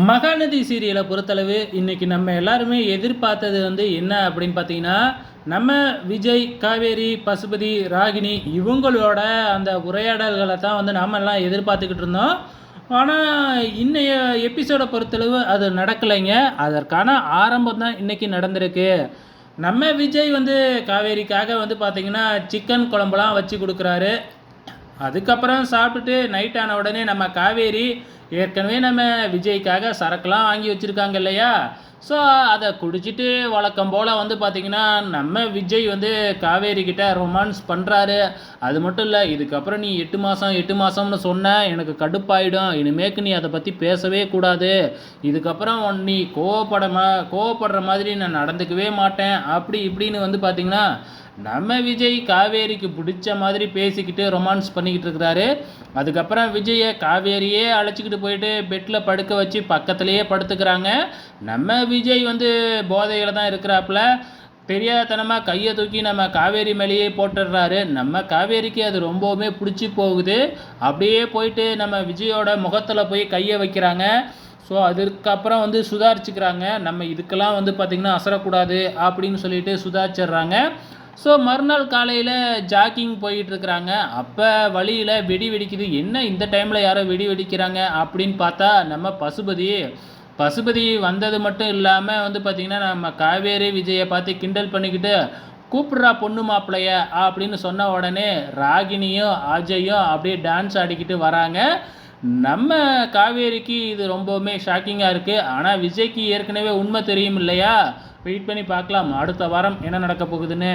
மகாநதி சீரியலை பொறுத்தளவு இன்றைக்கி நம்ம எல்லாருமே எதிர்பார்த்தது வந்து என்ன அப்படின்னு பார்த்தீங்கன்னா நம்ம விஜய் காவேரி பசுபதி ராகினி இவங்களோட அந்த உரையாடல்களை தான் வந்து நாம எல்லாம் எதிர்பார்த்துக்கிட்டு இருந்தோம். ஆனால் இன்னைய எபிசோடை பொறுத்தளவு அது நடக்கலைங்க. அதற்கான ஆரம்பம் தான் இன்றைக்கி நடந்திருக்கு. நம்ம விஜய் வந்து காவேரிக்காக வந்து பார்த்திங்கன்னா சிக்கன் குழம்புலாம் வச்சு கொடுக்குறாரு. அதுக்கப்புறம் சாப்பிட்டுட்டு நைட் ஆன உடனே நம்ம காவேரி ஏற்கனவே நம்ம விஜய்க்காக சரக்குலாம் வாங்கி வச்சுருக்காங்க இல்லையா? ஸோ அதை குடிச்சிட்டு வழக்கம் போல் வந்து பார்த்திங்கன்னா நம்ம விஜய் வந்து காவேரி கிட்ட ரொமான்ஸ் பண்ணுறாரு அது மட்டும் இல்லை இதுக்கப்புறம் நீ எட்டு மாதம் எட்டு மாதம்னு சொன்ன எனக்கு கடுப்பாயிடும். இனிமேக்கு நீ அதை பற்றி பேசவே கூடாது. இதுக்கப்புறம் உன் நீ கோவப்படமா கோவப்படுற மாதிரி நான் நடந்துக்கவே மாட்டேன். அப்படி இப்படின்னு வந்து பார்த்திங்கன்னா நம்ம விஜய் காவேரிக்கு பிடிச்ச மாதிரி பேசிக்கிட்டு ரொமான்ஸ் பண்ணிக்கிட்டு இருக்கிறாரு. அதுக்கப்புறம் விஜயை காவேரியே அழைச்சிக்கிட்டு போயிட்டு பெட்டில் படுக்க வச்சு பக்கத்துலேயே படுத்துக்கிறாங்க. நம்ம விஜய் வந்து போதையில் தான் இருக்கிறாப்புல. தெரியாதனமாக கையை தூக்கி நம்ம காவேரி மேலேயே போட்டுடுறாரு. நம்ம காவேரிக்கு அது ரொம்பவுமே பிடிச்சி போகுது. அப்படியே போயிட்டு நம்ம விஜயோட முகத்தில் போய் கையை வைக்கிறாங்க. ஸோ அதுக்கப்புறம் வந்து சுதாரிச்சுக்கிறாங்க. நம்ம இதுக்கெல்லாம் வந்து பார்த்திங்கன்னா அசரக்கூடாது அப்படின்னு சொல்லிட்டு சுதாரிச்சிடுறாங்க. ஸோ மறுநாள் காலையில் ஜாக்கிங் போயிட்டுருக்குறாங்க. அப்போ வழியில் வெடி வெடிக்குது. என்ன இந்த டைமில் யாரோ வெடி வெடிக்கிறாங்க அப்படின்னு பார்த்தா நம்ம பசுபதி. பசுபதி வந்தது மட்டும் இல்லாமல் வந்து பார்த்திங்கன்னா நம்ம காவேரி விஜயை பார்த்து கிண்டல் பண்ணிக்கிட்டு கூப்பிட்றா பொண்ணு மாப்பிளைய அப்படின்னு சொன்ன உடனே ராகினியும் அஜயும் அப்படியே டான்ஸ் ஆடிக்கிட்டு வராங்க. நம்ம காவேரிக்கு இது ரொம்பவுமே ஷாக்கிங்காக இருக்குது ஆனால் விஜய்க்கு ஏற்கனவே உண்மை தெரியும் இல்லையா? வெயிட் பண்ணி பார்க்கலாம். அடுத்த வாரம் என்ன நடக்க போகுதுன்னு.